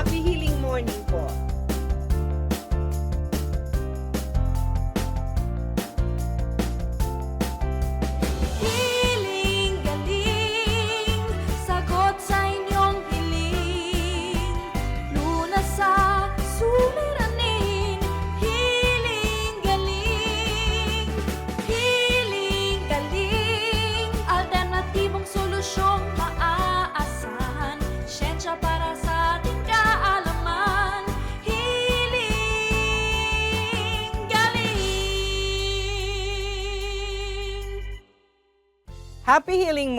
Happy healing morning po.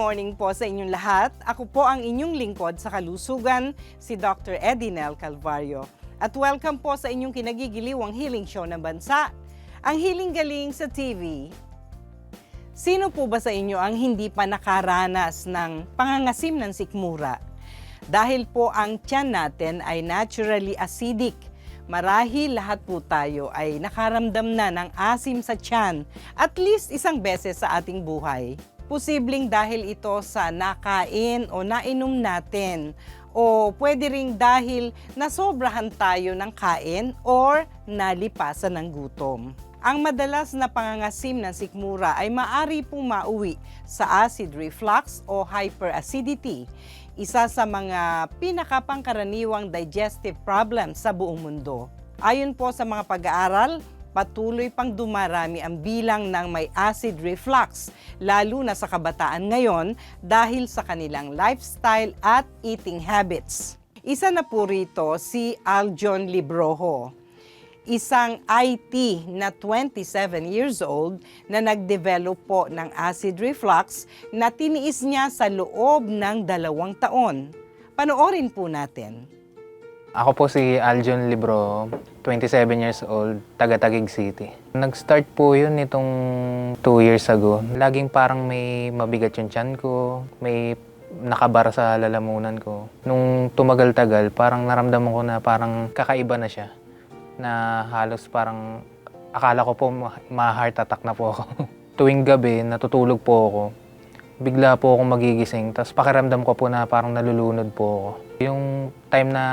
Morning po sa inyong lahat. Ako po ang inyong lingkod sa kalusugan, si Dr. Edinel Calvario. At welcome po sa inyong kinagigiliwang healing show ng bansa, ang Healing Galing sa TV. Sino po ba sa inyo ang hindi pa nakaranas ng pangangasim ng sikmura? Dahil po ang tiyan natin ay naturally acidic. Marahil lahat po tayo ay nakaramdam na ng asim sa tiyan at least isang beses sa ating buhay. Posibleng dahil ito sa nakain o nainom natin o pwede ring dahil nasobrahan tayo ng kain or nalipasan ng gutom. Ang madalas na pangangasim ng sikmura ay maari pong mauwi sa acid reflux o hyperacidity, isa sa mga pinakapangkaraniwang digestive problems sa buong mundo. Ayon po sa mga pag-aaral, patuloy pang dumarami ang bilang ng may acid reflux, lalo na sa kabataan ngayon dahil sa kanilang lifestyle at eating habits. Isa na po rito si Aljon Librojo, isang IT na 27 years old na nag-develop po ng acid reflux na tiniis niya sa loob ng dalawang taon. Panoorin po natin. Ako po si Aljon Libro, 27 years old, taga Taguig City. Nag-start po yun nitong 2 years ago. Laging parang may mabigat yung tiyan ko, may nakabara sa lalamunan ko. Nung tumagal-tagal, parang naramdaman ko na parang kakaiba na siya. Na halos parang akala ko po ma- ma-heart attack na po ako. Tuwing gabi, natutulog po ako. Bigla po akong magigising, tapos pakiramdam ko po na parang nalulunod po ako. Yung time na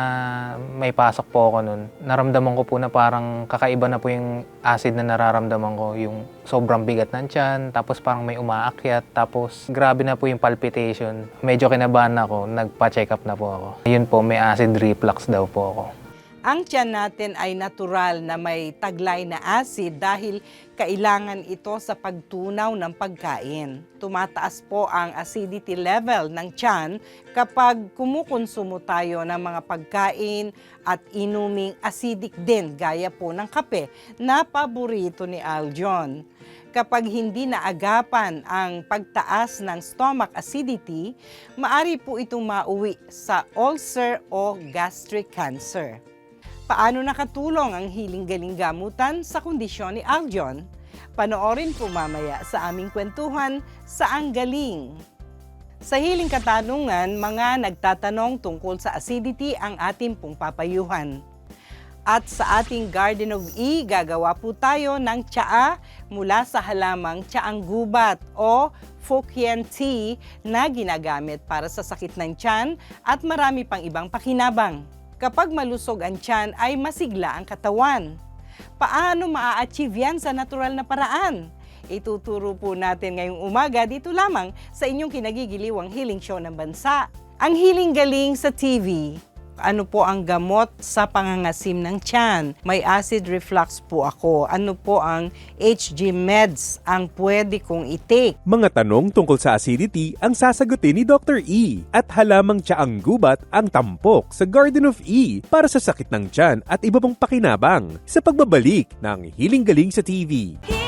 may pasok po ako nun, naramdaman ko po na parang kakaiba na po yung acid na nararamdaman ko. Yung sobrang bigat ng tiyan, tapos parang may umaakyat, tapos grabe na po yung palpitation. Medyo kinabahan ako, nagpa-check up na po ako. Yun po, may acid reflux daw po ako. Ang tiyan natin ay natural na may taglay na acid dahil kailangan ito sa pagtunaw ng pagkain. Tumataas po ang acidity level ng tiyan kapag kumukonsumo tayo ng mga pagkain at inuming acidic din gaya po ng kape na paborito ni Aljon. Kapag hindi naagapan ang pagtaas ng stomach acidity, maari po itong mauwi sa ulcer o gastric cancer. Paano nakatulong ang hiling galing gamutan sa kondisyon ni Aljon? Panoorin po mamaya sa aming kwentuhan sa Ang Galing. Sa hiling katanungan, mga nagtatanong tungkol sa acidity ang ating pong papayuhan. At sa ating Garden of E, gagawa po tayo ng tsaa mula sa halamang tsaang gubat o Fukien tea na ginagamit para sa sakit ng tiyan at marami pang ibang pakinabang. Kapag malusog ang tiyan ay masigla ang katawan. Paano maa-achieve yan sa natural na paraan? Ituturo po natin ngayong umaga dito lamang sa inyong kinagigiliwang healing show ng bansa. Ang Healing Galing sa TV. Ano po ang gamot sa pangangasim ng tiyan? May acid reflux po ako. Ano po ang HG meds ang pwede kong i-take? Mga tanong tungkol sa acidity ang sasagutin ni Dr. E at halamang tiyaang gubat ang tampok sa Garden of E para sa sakit ng tiyan at iba pang pakinabang sa pagbabalik ng Hiling Galing sa TV. Hiling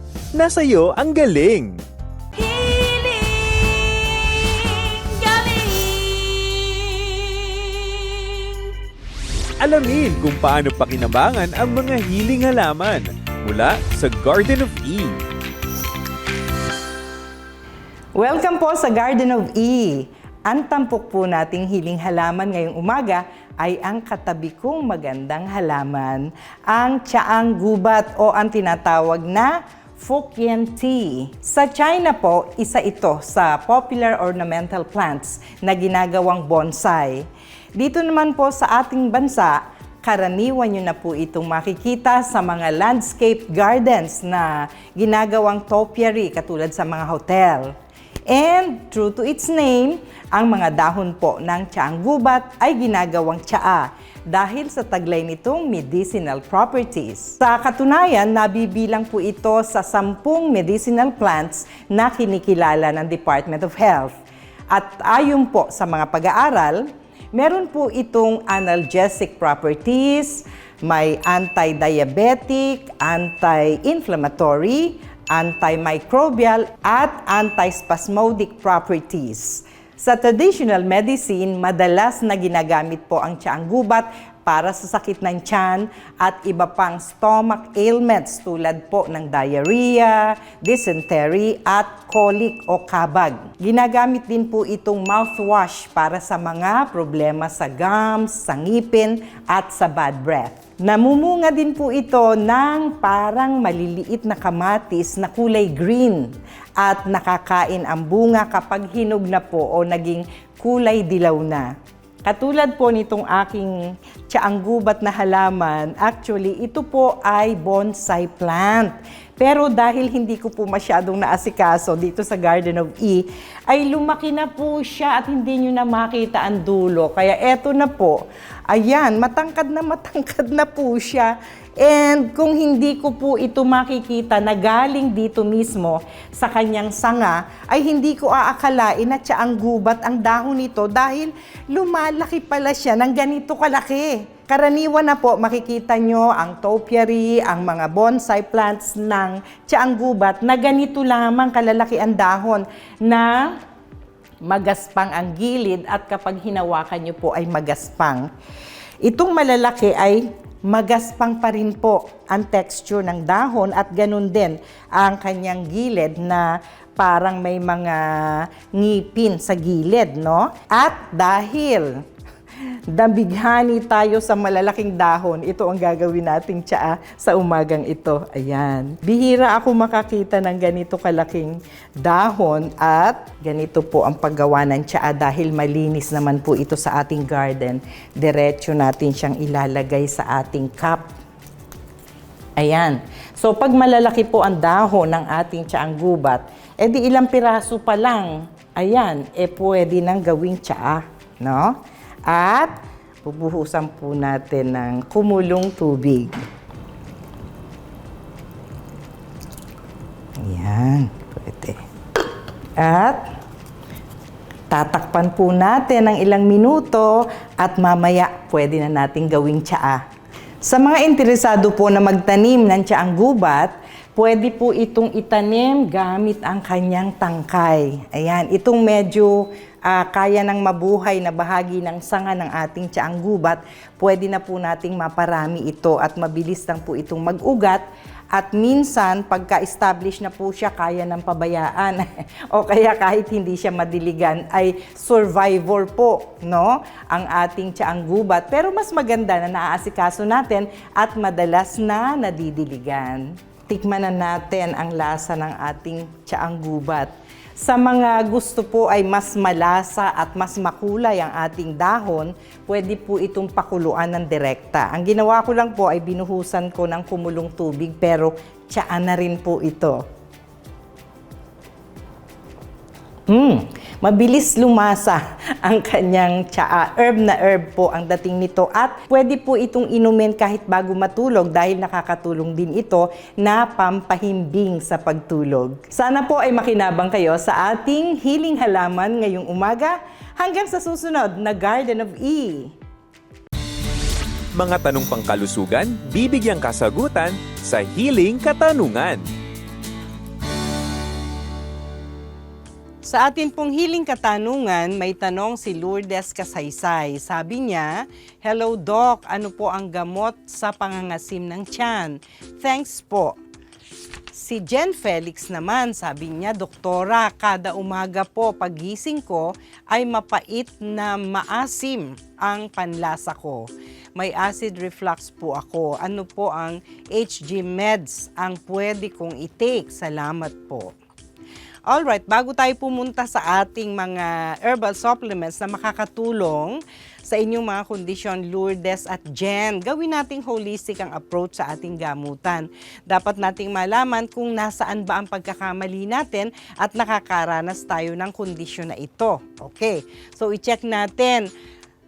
nasa iyo ang galing. Hiling galing Alamin kung paano pakinabangan ang mga healing halaman mula sa Garden of Eve. Welcome po sa Garden of E. Ang tampok po nating hiling halaman ngayong umaga ay ang katabi kong magandang halaman, ang tsaang gubat o ang tinatawag na Fukien tea. Sa China po, isa ito sa popular ornamental plants na ginagawang bonsai. Dito naman po sa ating bansa, karaniwan nyo na po itong makikita sa mga landscape gardens na ginagawang topiary katulad sa mga hotel. And true to its name, ang mga dahon po ng tsaang gubat ay ginagawang tsaa dahil sa taglay nitong medicinal properties. Sa katunayan, nabibilang po ito sa sampung medicinal plants na kinikilala ng Department of Health. At ayon po sa mga pag-aaral, meron po itong analgesic properties, may anti-diabetic, anti-inflammatory, antimicrobial at antispasmodic properties. Sa traditional medicine, madalas na ginagamit po ang tiyaang gubat para sa sakit ng tiyan at iba pang stomach ailments tulad po ng diarrhea, dysentery at colic o kabag. Ginagamit din po itong mouthwash para sa mga problema sa gums, sa ngipin at sa bad breath. Namumunga din po ito ng parang maliliit na kamatis na kulay green at nakakain ang bunga kapag hinog na po o naging kulay dilaw na. Katulad po nitong aking tiyaang gubat na halaman, actually ito po ay bonsai plant. Pero dahil hindi ko po masyadong naasikaso dito sa Garden of E, ay lumaki na po siya at hindi nyo na makita ang dulo. Kaya eto na po, ayan, matangkad na matangkad na po siya. And kung hindi ko po ito makikita na galing dito mismo sa kanyang sanga, ay hindi ko aakalain na siya ang gubat ang dahon nito dahil lumalaki pala siya ng ganito kalaki. Karaniwan na po makikita nyo ang topiary, ang mga bonsai plants ng tiyaang na ganito lamang kalalaki ang dahon na magaspang ang gilid at kapag hinawakan nyo po ay magaspang. Itong malalaki ay magaspang pa rin po ang texture ng dahon at ganun din ang kanyang gilid na parang may mga ngipin sa gilid, no? At dahil Dabighani tayo sa malalaking dahon. Ito ang gagawin nating tsaa sa umagang ito. Ayan. Bihira ako makakita ng ganito kalaking dahon at ganito po ang paggawa ng tsaa dahil malinis naman po ito sa ating garden. Diretso natin siyang ilalagay sa ating cup. Ayan. So pag malalaki po ang dahon ng ating tsaang gubat, edi ilang piraso pa lang, ayan, eh pwede nang gawing tsaa, no? At bubuhusan po natin ng kumulong tubig. Ayan, pwede. At tatakpan po natin ng ilang minuto at mamaya pwede na natin gawing tsaa. Sa mga interesado po na magtanim ng tsaang gubat, pwede po itong itanim gamit ang kanyang tangkay. Ayan, itong medyo ah, kaya ng mabuhay na bahagi ng sanga ng ating tsaang gubat, pwede na po nating maparami ito at mabilis lang po itong mag-ugat at minsan, pagka-establish na po siya, kaya ng pabayaan. o kaya kahit hindi siya madiligan, ay survivor po, no? Ang ating tiyaang gubat. Pero mas maganda na naaasikaso natin at madalas na nadidiligan. Tikman na natin ang lasa ng ating tiyaang gubat. Sa mga gusto po ay mas malasa at mas makulay ang ating dahon, pwede po itong pakuluan ng direkta. Ang ginawa ko lang po ay binuhusan ko ng kumulong tubig pero tsaan na rin po ito. Mmm! Mabilis lumasa ang kanyang tsaa. Herb na herb po ang dating nito at pwede po itong inumin kahit bago matulog dahil nakakatulong din ito na pampahimbing sa pagtulog. Sana po ay makinabang kayo sa ating healing halaman ngayong umaga hanggang sa susunod na Garden of E. Mga tanong pangkalusugan, bibigyang kasagutan sa Healing Katanungan. Sa atin pong hiling katanungan, may tanong si Lourdes Kasaysay. Sabi niya, Hello Doc, ano po ang gamot sa pangangasim ng tiyan? Thanks po. Si Jen Felix naman, sabi niya, Doktora, kada umaga po pagising ko ay mapait na maasim ang panlasa ko. May acid reflux po ako. Ano po ang HG meds ang pwede kong i-take? Salamat po. Alright, bago tayo pumunta sa ating mga herbal supplements na makakatulong sa inyong mga kondisyon, Lourdes at Jen, gawin nating holistic ang approach sa ating gamutan. Dapat nating malaman kung nasaan ba ang pagkakamali natin at nakakaranas tayo ng kondisyon na ito. Okay, so i-check natin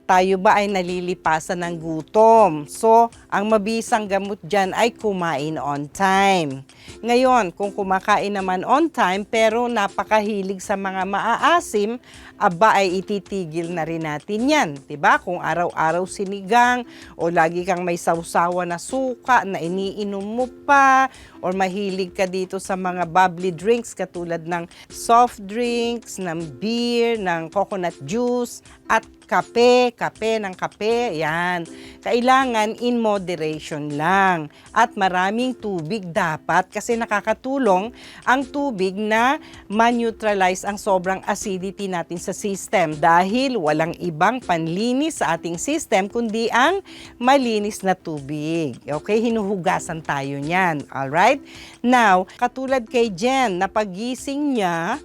tayo ba ay nalilipasan ng gutom. So, ang mabisang gamot dyan ay kumain on time. Ngayon, kung kumakain naman on time pero napakahilig sa mga maaasim, aba ay ititigil na rin natin yan. ba? Kung araw-araw sinigang o lagi kang may sausawa na suka na iniinom mo pa or mahilig ka dito sa mga bubbly drinks katulad ng soft drinks, ng beer, ng coconut juice at kape, kape ng kape, yan. Kailangan in moderation lang. At maraming tubig dapat kasi nakakatulong ang tubig na ma-neutralize ang sobrang acidity natin sa system dahil walang ibang panlinis sa ating system kundi ang malinis na tubig. Okay, hinuhugasan tayo niyan. Alright? Now, katulad kay Jen, na pagising niya,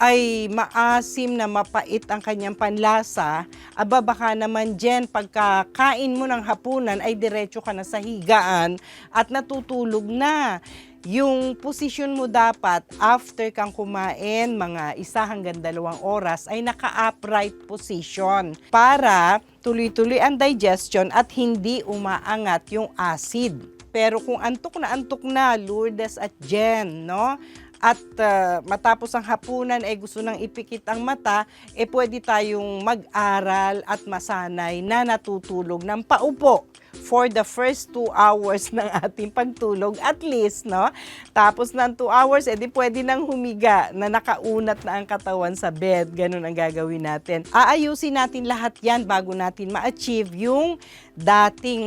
ay maasim na mapait ang kanyang panlasa, aba baka naman Jen, pagkakain mo ng hapunan ay diretso ka na sa higaan at natutulog na. Yung posisyon mo dapat after kang kumain, mga isa hanggang dalawang oras, ay naka-upright position para tuloy-tuloy ang digestion at hindi umaangat yung acid. Pero kung antok na antok na, Lourdes at Jen, no? at uh, matapos ang hapunan ay gusto nang ipikit ang mata, eh pwede tayong mag-aral at masanay na natutulog ng paupo for the first two hours ng ating pagtulog at least, no? Tapos ng two hours, edi pwede nang humiga na nakaunat na ang katawan sa bed. Ganun ang gagawin natin. Aayusin natin lahat yan bago natin ma-achieve yung dating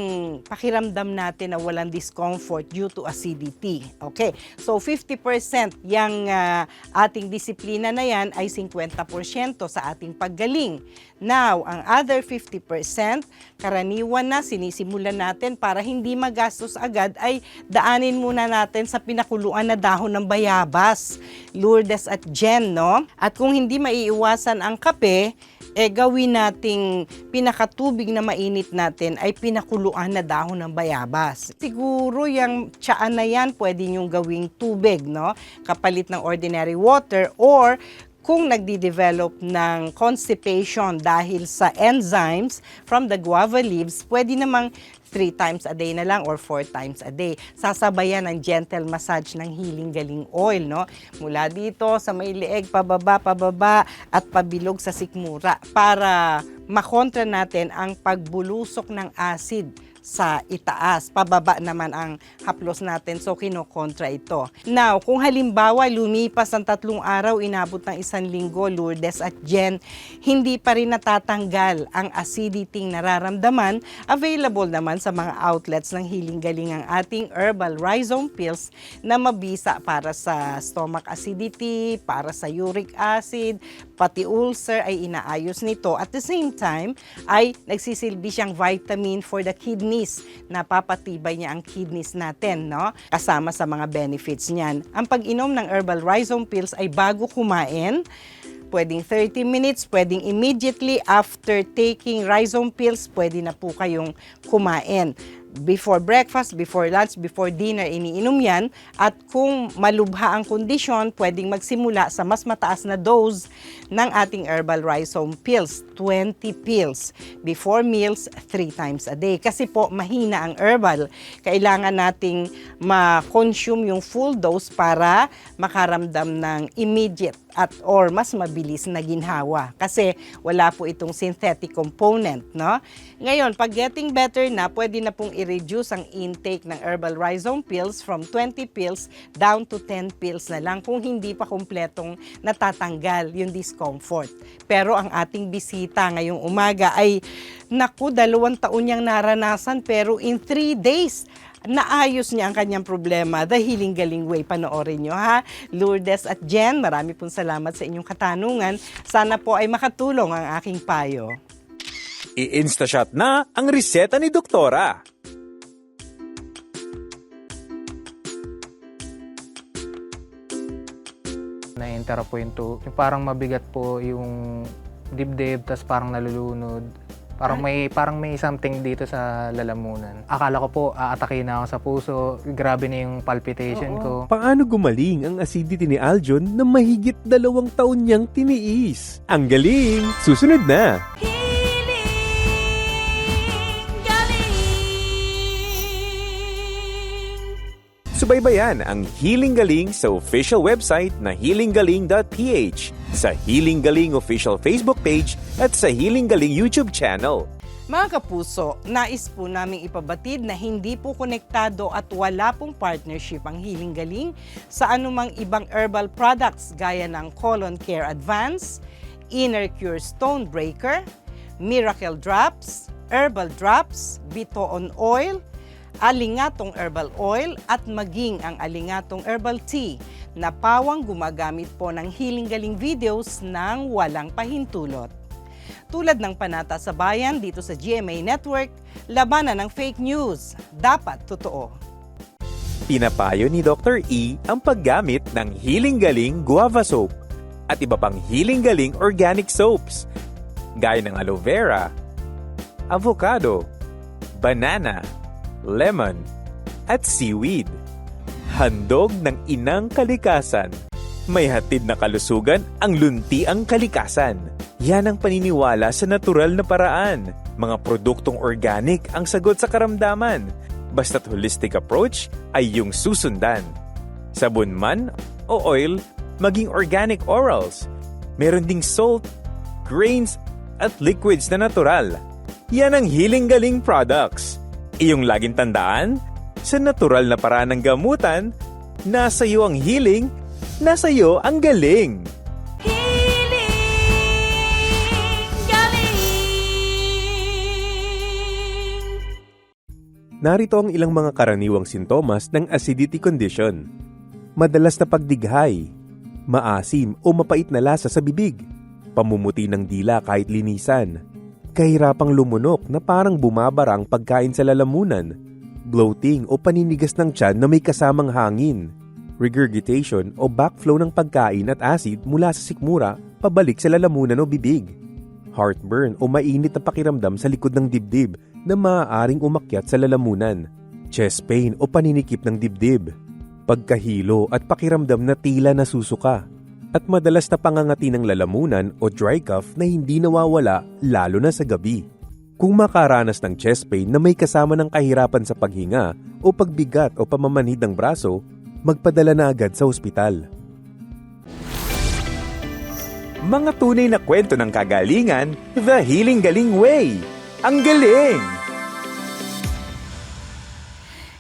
pakiramdam natin na walang discomfort due to acidity. Okay, so 50% yung ah, ating disiplina na yan ay 50% sa ating paggaling. Now, ang other 50%, karaniwan na sinisimulan natin para hindi magastos agad ay daanin muna natin sa pinakuluan na dahon ng bayabas, Lourdes at Jen, no? At kung hindi maiiwasan ang kape, eh gawin nating pinakatubig na mainit natin ay pinakuluan na dahon ng bayabas. Siguro yung tsaan na yan pwede nyong gawing tubig, no? Kapalit ng ordinary water or kung nagdi-develop ng constipation dahil sa enzymes from the guava leaves, pwede namang three times a day na lang or four times a day. Sasabayan ng gentle massage ng healing galing oil, no? Mula dito sa may leeg, pababa, pababa, at pabilog sa sikmura para makontra natin ang pagbulusok ng acid sa itaas. Pababa naman ang haplos natin, so kinokontra ito. Now, kung halimbawa lumipas ang tatlong araw, inabot ng isang linggo, Lourdes at Jen, hindi pa rin natatanggal ang acidity nararamdaman, available naman sa mga outlets ng Healing Galing ang ating herbal rhizome pills na mabisa para sa stomach acidity, para sa uric acid, pati ulcer ay inaayos nito. At the same time, ay nagsisilbi siyang vitamin for the kidneys. Napapatibay niya ang kidneys natin, no? Kasama sa mga benefits niyan. Ang pag-inom ng herbal rhizome pills ay bago kumain, pwedeng 30 minutes, pwedeng immediately after taking rhizome pills, pwede na po kayong kumain. Before breakfast, before lunch, before dinner, iniinom yan. At kung malubha ang kondisyon, pwedeng magsimula sa mas mataas na dose ng ating herbal rhizome pills, 20 pills. Before meals, 3 times a day. Kasi po, mahina ang herbal. Kailangan nating ma-consume yung full dose para makaramdam ng immediate at or mas mabilis na ginhawa kasi wala po itong synthetic component, no? Ngayon, pag getting better na, pwede na pong i-reduce ang intake ng herbal rhizome pills from 20 pills down to 10 pills na lang kung hindi pa kumpletong natatanggal yung discomfort. Pero ang ating bisita ngayong umaga ay, naku, dalawang taon niyang naranasan pero in 3 days, naayos niya ang kanyang problema. The Healing Galing Way. Panoorin nyo ha. Lourdes at Jen, marami pong salamat sa inyong katanungan. Sana po ay makatulong ang aking payo. I-instashot na ang reseta ni Doktora. Na-enter po yung, tu- yung parang mabigat po yung dibdib, tas parang nalulunod. Parang may parang may something dito sa lalamunan. Akala ko po aatakin na ako sa puso. Grabe na yung palpitation ko. Paano gumaling ang acidity ni Aljon na mahigit dalawang taon niyang tiniis? Ang galing! Susunod na! Subaybayan ang Healing Galing sa official website na healinggaling.ph, sa Healing Galing official Facebook page at sa Healing Galing YouTube channel. Mga kapuso, nais po naming ipabatid na hindi po konektado at wala pong partnership ang Healing Galing sa anumang ibang herbal products gaya ng Colon Care Advance, Inner Cure Stone Breaker, Miracle Drops, Herbal Drops, Bitoon Oil, Alingatong Herbal Oil at maging ang Alingatong Herbal Tea na pawang gumagamit po ng Healing Galing videos ng walang pahintulot. Tulad ng panata sa bayan dito sa GMA Network, labanan ng fake news. Dapat totoo. Pinapayo ni Dr. E ang paggamit ng Healing Galing Guava Soap at iba pang Healing Galing Organic Soaps gaya ng aloe vera, avocado, banana, lemon, at seaweed. Handog ng inang kalikasan. May hatid na kalusugan ang lunti ang kalikasan. Yan ang paniniwala sa natural na paraan. Mga produktong organic ang sagot sa karamdaman. Basta't holistic approach ay yung susundan. Sabon man o oil, maging organic orals. Meron ding salt, grains, at liquids na natural. Yan ang Healing Galing products. Iyong laging tandaan, sa natural na paraan ng gamutan, nasa iyo ang healing, nasa iyo ang galing. Hiling galing. Narito ang ilang mga karaniwang sintomas ng acidity condition. Madalas na pagdighay, maasim o mapait na lasa sa bibig, pamumuti ng dila kahit linisan, kahirapang lumunok na parang bumabara ang pagkain sa lalamunan, bloating o paninigas ng tiyan na may kasamang hangin, regurgitation o backflow ng pagkain at acid mula sa sikmura pabalik sa lalamunan o bibig, heartburn o mainit na pakiramdam sa likod ng dibdib na maaaring umakyat sa lalamunan, chest pain o paninikip ng dibdib, pagkahilo at pakiramdam na tila nasusuka, at madalas na pangangati ng lalamunan o dry cough na hindi nawawala lalo na sa gabi. Kung makaranas ng chest pain na may kasama ng kahirapan sa paghinga o pagbigat o pamamanhid ng braso, magpadala na agad sa ospital. Mga tunay na kwento ng kagalingan, The Healing Galing Way. Ang galing!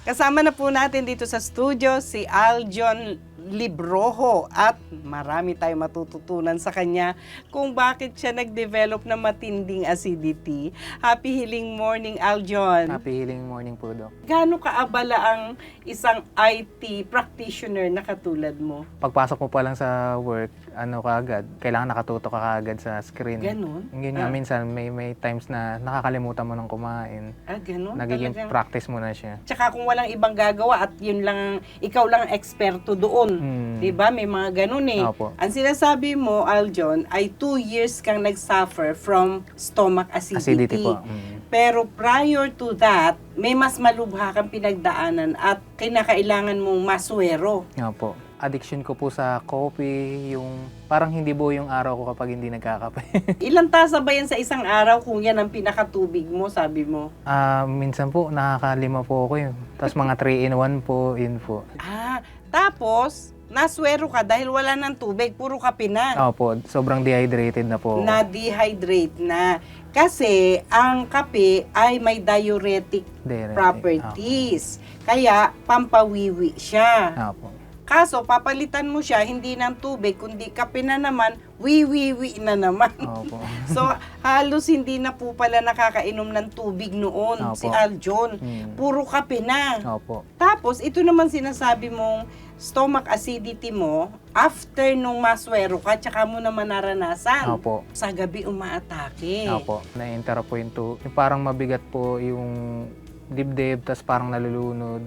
Kasama na po natin dito sa studio si Aljon Libroho at marami tayong matututunan sa kanya kung bakit siya nag-develop ng matinding acidity. Happy healing morning, Aljon. Happy healing morning po, Doc. Gaano kaabala ang isang IT practitioner na katulad mo? Pagpasok mo pa lang sa work, ano ka agad, kailangan nakatuto ka agad sa screen. Ganon? Yun nga, Ah. minsan may may times na nakakalimutan mo ng kumain. Ah, ganun? Nagiging Talagang- practice mo na siya. Tsaka kung walang ibang gagawa at yun lang, ikaw lang ang eksperto doon. Hmm. 'Di ba? May mga ganun eh. Opo. Ang sinasabi mo, Aljon, ay two years kang nag-suffer from stomach acidity. Acidity po. Mm. Pero prior to that, may mas malubha kang pinagdaanan at kinakailangan mong maswero. Nga po. Addiction ko po sa coffee, yung parang hindi buo yung araw ko kapag hindi nagkakape. Ilang tasa ba yan sa isang araw kung yan ang pinakatubig mo, sabi mo? Ah, minsan po nakakalima po ako yun. Tapos mga 3 in 1 po, yun po. Ah, tapos, naswero ka dahil wala ng tubig, puro kape na. Opo, sobrang dehydrated na po. ako. Na-dehydrate na. Kasi, ang kape ay may diuretic Diuretic. properties. Kaya, pampawiwi siya. Ah, Opo. Kaso, papalitan mo siya, hindi ng tubig, kundi kape na naman, wiwiwi na naman. Opo. So, halos hindi na po pala nakakainom ng tubig noon Opo. si Aljon. Hmm. Puro kape na. Opo. Tapos, ito naman sinasabi mong stomach acidity mo after nung maswero ka, tsaka mo naman naranasan. Opo. Sa gabi umaatake. Opo. Na-interrupt po yung tu- Yung parang mabigat po yung dibdib, tapos parang nalulunod.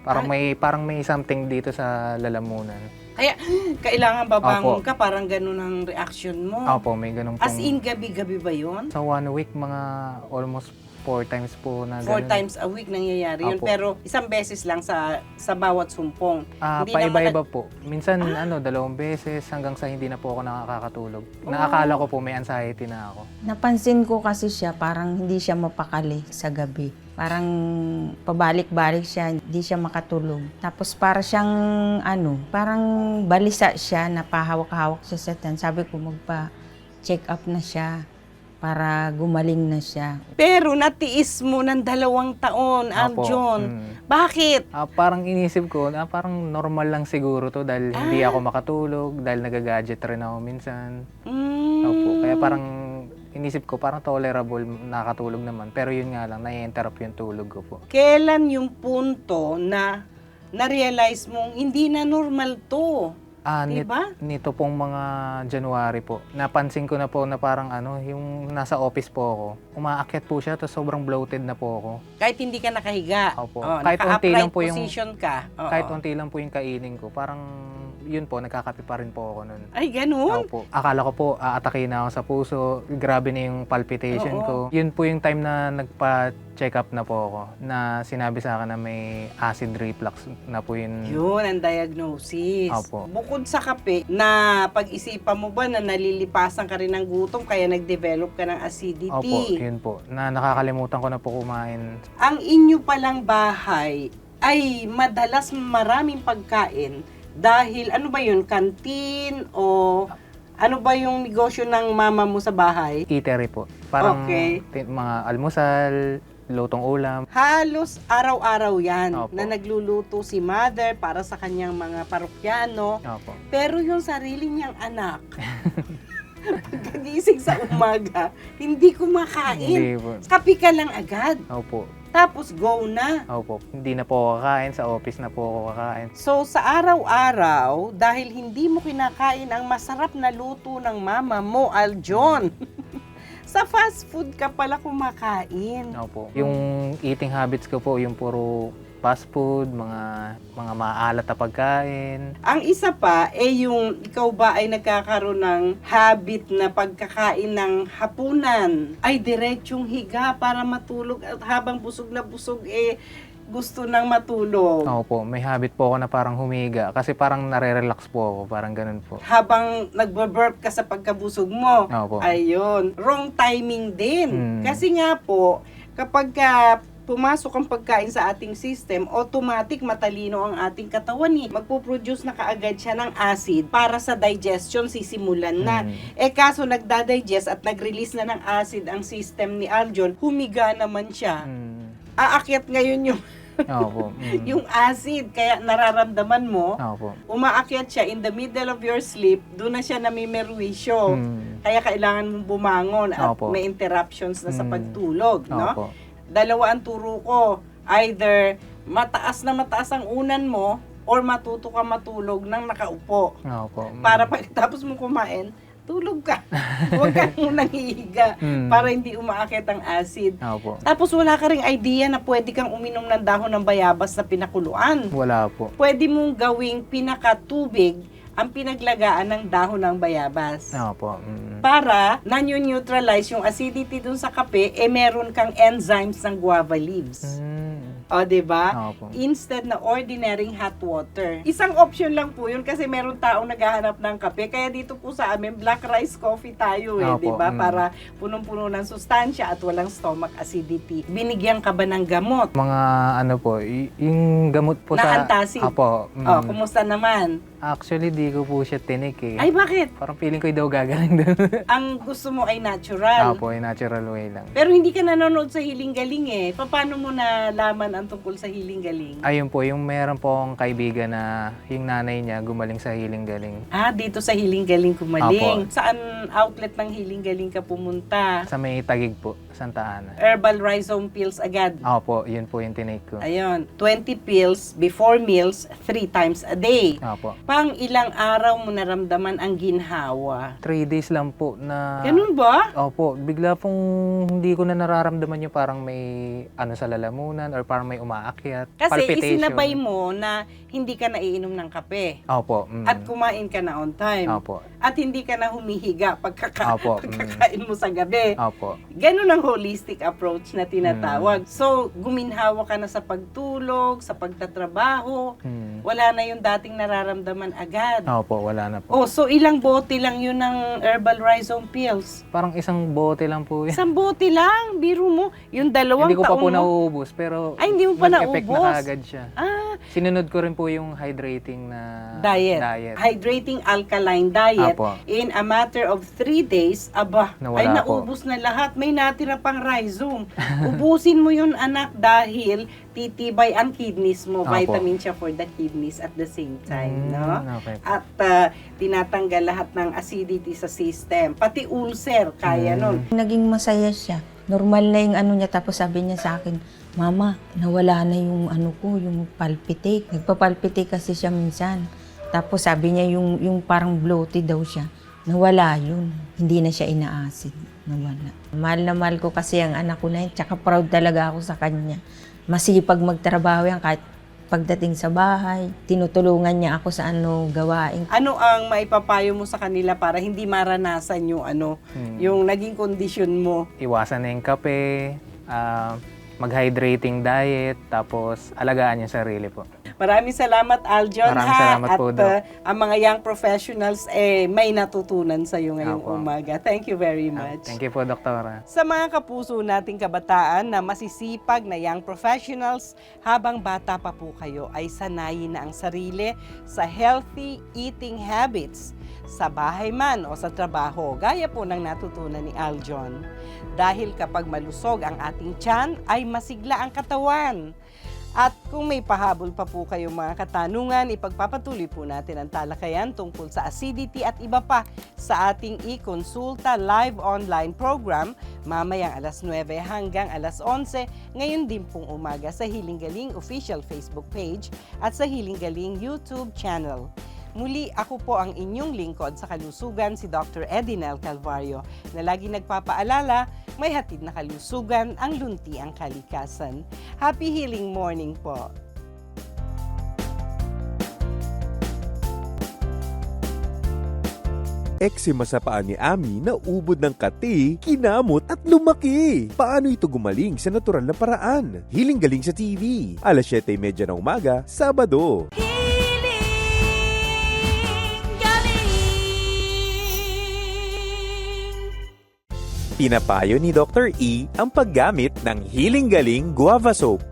Parang may parang may something dito sa lalamunan. Kaya, kailangan babangon Opo. ka, parang ganun ang reaction mo. Opo, may ganun pong... Oh. As in, gabi-gabi ba yon? Sa one week, mga almost four times po na Four ganun. times a week nangyayari yun. Opo. Pero isang beses lang sa sa bawat sumpong. Ah, Hindi naman paiba-iba po. Minsan, ano, dalawang beses hanggang sa hindi na po ako nakakatulog. Naakala ko po may anxiety na ako. Napansin ko kasi siya, parang hindi siya mapakali sa gabi. Parang pabalik-balik siya, hindi siya makatulog. Tapos para siyang, ano, parang balisa siya, napahawak-hawak siya sa tan. Sabi ko, magpa-check up na siya para gumaling na siya. Pero natiis mo ng dalawang taon, Opo. Aljon. Mm. Bakit? Ah, parang inisip ko, na parang normal lang siguro to dahil hindi ako makatulog, dahil nagagadget rin ako minsan. Mm. Opo. Kaya parang inisip ko, parang tolerable, nakatulog naman. Pero yun nga lang, nai-interrupt yung tulog ko po. Kailan yung punto na na-realize mong hindi na normal to? Ah, nit- Diba? nito pong mga January po, napansin ko na po na parang ano, yung nasa office po ako, umaakyat po siya, tapos sobrang bloated na po ako. Kahit hindi ka nakahiga. Opo. Oh, Kahit unti lang po yung- position ka. Oo. Kahit unti lang po yung kainin ko, parang yun po, nagkakape pa rin po ako nun. Ay, ganun? Opo. Akala ko po, aatake na ako sa puso. Grabe na yung palpitation Oo. ko. Yun po yung time na nagpa-check up na po ako. Na sinabi sa akin na may acid reflux na po yun. Yun ang diagnosis. Opo. Bukod sa kape, na pag-isipan mo ba na nalilipasan ka rin ng gutom kaya nag-develop ka ng acidity? Opo, yun po. Na nakakalimutan ko na po kumain. Ang inyo palang bahay ay madalas maraming pagkain dahil ano ba yun, kantin o ano ba yung negosyo ng mama mo sa bahay? Eatery po. Parang Okay. tin- mga almusal, lutong ulam. Halos araw-araw yan Opo. na nagluluto si mother para sa kanyang mga parokyano. Opo. Pero yung sarili niyang anak, pagkagising sa umaga, hindi kumakain. Hindi po. Kapi ka lang agad. Opo. Tapos go na. Opo. Hindi na po ako kakain. Sa office na po ako kakain. So sa araw-araw, dahil hindi mo kinakain ang masarap na luto ng mama mo, Aljon, sa fast food ka pala kumakain. Opo. Yung eating habits ko po, yung puro fast food, mga mga maalat na pagkain. Ang isa pa, eh yung ikaw ba ay nagkakaroon ng habit na pagkakain ng hapunan, ay diretsyong higa para matulog at habang busog na busog, eh gusto nang matulog. Opo, may habit po ako na parang humiga kasi parang nare-relax po ako, parang ganun po. Habang nagbe-burp ka sa pagkabusog mo, Opo. Ayun. Wrong timing din. Hmm. Kasi nga po, kapag ka pumasok ang pagkain sa ating system, automatic matalino ang ating katawan eh. Magpo-produce na kaagad siya ng acid para sa digestion sisimulan na. Mm. Eh kaso nagda-digest at nag-release na ng acid ang system ni Aljon, humiga naman siya. Mm. Aakyat ngayon yung Opo. Mm. yung acid kaya nararamdaman mo Opo. umaakyat siya in the middle of your sleep, doon na siya namimerwisyo. Mm. Kaya kailangan mong bumangon at Opo. may interruptions na sa Mm. pagtulog, no? Dalawa ang turo ko. Either mataas na mataas ang unan mo or matuto ka matulog nang nakaupo. Opo. Mm. Para pagkatapos mo kumain, tulog ka. Huwag ka munang hihiga Mm. para hindi umaakit ang acid. Opo. Tapos wala ka ring idea na pwede kang uminom ng dahon ng bayabas na pinakuluan. Wala po. Pwede mong gawing pinakatubig ang pinaglagaan ng dahon ng bayabas. Opo. mm. Para na-neutralize yung acidity dun sa kape, eh meron kang enzymes ng guava leaves. Mm. O, di ba? Opo. Instead na ordinary hot water. Isang option lang po yun kasi meron taong naghahanap ng kape. Kaya dito po sa amin, black rice coffee tayo eh, Opo, di ba? mm. Para punong-puno ng sustansya at walang stomach acidity. Binigyan ka ba ng gamot? Mga ano po, y- yung gamot po Na sa... antacid? Apo. mm. Oh, kumusta naman? Actually, di ko po siya tinik eh. Ay, bakit? Parang feeling ko daw gagaling doon. Ang gusto mo ay natural. Apo, yung natural way lang. Pero hindi ka nanonood sa Hiling Galing eh. Paano mo nalaman ang tungkol sa Hiling Galing? Ayun po, yung meron po akong kaibigan na yung nanay niya gumaling sa healing galing. Ah, dito sa Hiling Galing kumaling. Apo. Saan outlet ng Hiling Galing ka pumunta? Sa may tagig po, Santa Ana. Herbal rhizome pills agad. Opo, yun po yung tinake ko. Ayun, 20 pills before meals, 3 times a day. Opo. Pang ilang araw mo naramdaman ang ginhawa? Three days lang po na... Ganun ba? Opo, bigla pong hindi ko na nararamdaman yung parang may ano sa lalamunan or parang may umaakyat. Kasi palpitation. isinabay mo na hindi ka naiinom ng kape. Opo. mm. At kumain ka na on time. Opo. At hindi ka na humihiga pagkaka- Opo, mm. pagkakain mo sa gabi. Opo. Ganun ang holistic approach na Mm. tinatawag. So, guminhawa ka na sa pagtulog, sa pagtatrabaho. Hmm. Wala na yung dating nararamdaman agad. Opo, wala na po. Oh, so ilang bote lang yun ng herbal rhizome pills? Parang isang bote lang po yun. Isang bote lang, biro mo. Yung dalawang hindi ko pa taong po mo- nauubos, pero Ay, hindi mo pa nag-effect naubos? na kaagad siya. Ah, Sinunod ko rin po yung hydrating na diet. diet. Hydrating alkaline diet. Apo. In a matter of three days, aba, Nawala ay po. naubos na lahat. May natira pang rhizome. Ubusin mo yun, anak, dahil titibay ang kidneys mo. Apo. Vitamin siya for the kidneys at the same time, Mm, no? Okay. At ah, tinatanggal lahat ng acidity sa system. Pati ulcer, kaya Mm. nun. Naging masaya siya. Normal na yung ano niya. Tapos sabi niya sa akin, Mama, nawala na yung ano ko, yung palpitate. Nagpapalpitate kasi siya minsan. Tapos sabi niya yung, yung parang bloated daw siya. Nawala yun. Hindi na siya inaasid. Nawala. Mahal na mahal ko kasi ang anak ko na yun. Tsaka proud talaga ako sa kanya. Masipag magtrabaho yan kahit pagdating sa bahay. Tinutulungan niya ako sa ano gawain. Ano ang maipapayo mo sa kanila para hindi maranasan yung ano, Hmm. yung naging kondisyon mo? Iwasan na yung kape, ah, mag-hydrating diet, tapos alagaan yung sarili po. Maraming salamat, Aljon. Maraming ha? salamat At po, Doc. uh, ang mga young professionals, eh, may natutunan sa iyo ngayong Apo. umaga. Thank you very Ah, much. Thank you po, Doktora. Sa mga kapuso nating kabataan na masisipag na young professionals, habang bata pa po kayo ay sanayin na ang sarili sa healthy eating habits sa bahay man o sa trabaho, gaya po ng natutunan ni Aljon. Dahil kapag malusog ang ating tiyan, ay masigla ang katawan. At kung may pahabol pa po kayong mga katanungan, ipagpapatuloy po natin ang talakayan tungkol sa acidity at iba pa sa ating e-consulta live online program mamayang alas 9 hanggang alas 11 ngayon din pong umaga sa Hiling Galing official Facebook page at sa Hiling Galing YouTube channel. Muli, ako po ang inyong lingkod sa kalusugan, si Dr. Edinel Calvario, na lagi nagpapaalala, may hatid na kalusugan ang lunti ang kalikasan. Happy healing morning po! Eksima sa paa ni Ami na ubod ng kati, kinamot at lumaki. Paano ito gumaling sa natural na paraan? Hiling galing sa TV. Alas 7.30 ng umaga, Sabado. Hiling Pinapayo ni Dr. E ang paggamit ng Healing Galing Guava Soap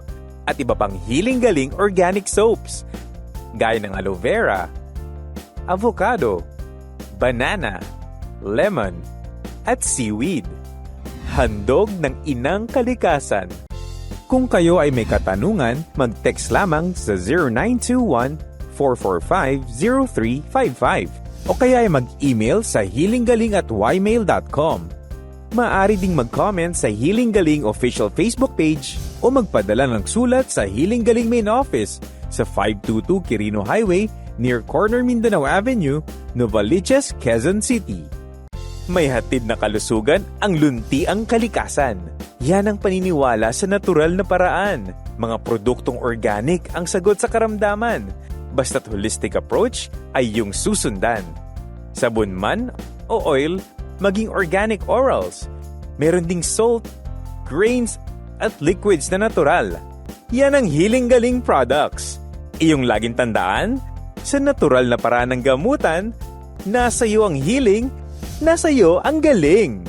at iba pang Healing Galing Organic Soaps gaya ng aloe vera, avocado, banana, lemon, at seaweed. Handog ng inang kalikasan. Kung kayo ay may katanungan, mag-text lamang sa 0921-445-0355 o kaya ay mag-email sa healinggaling at ymail.com. Maaari ding mag-comment sa Healing Galing official Facebook page o magpadala ng sulat sa Healing Galing Main Office sa 522 Quirino Highway near Corner Mindanao Avenue, Novaliches, Quezon City. May hatid na kalusugan ang lunti ang kalikasan. Yan ang paniniwala sa natural na paraan. Mga produktong organic ang sagot sa karamdaman. basta't holistic approach ay yung susundan. Sabon man o oil, maging organic orals. Meron ding salt, grains, at liquids na natural. Yan ang Healing Galing products. Iyong laging tandaan, sa natural na paraan ng gamutan, nasa iyo ang healing, nasa iyo ang galing.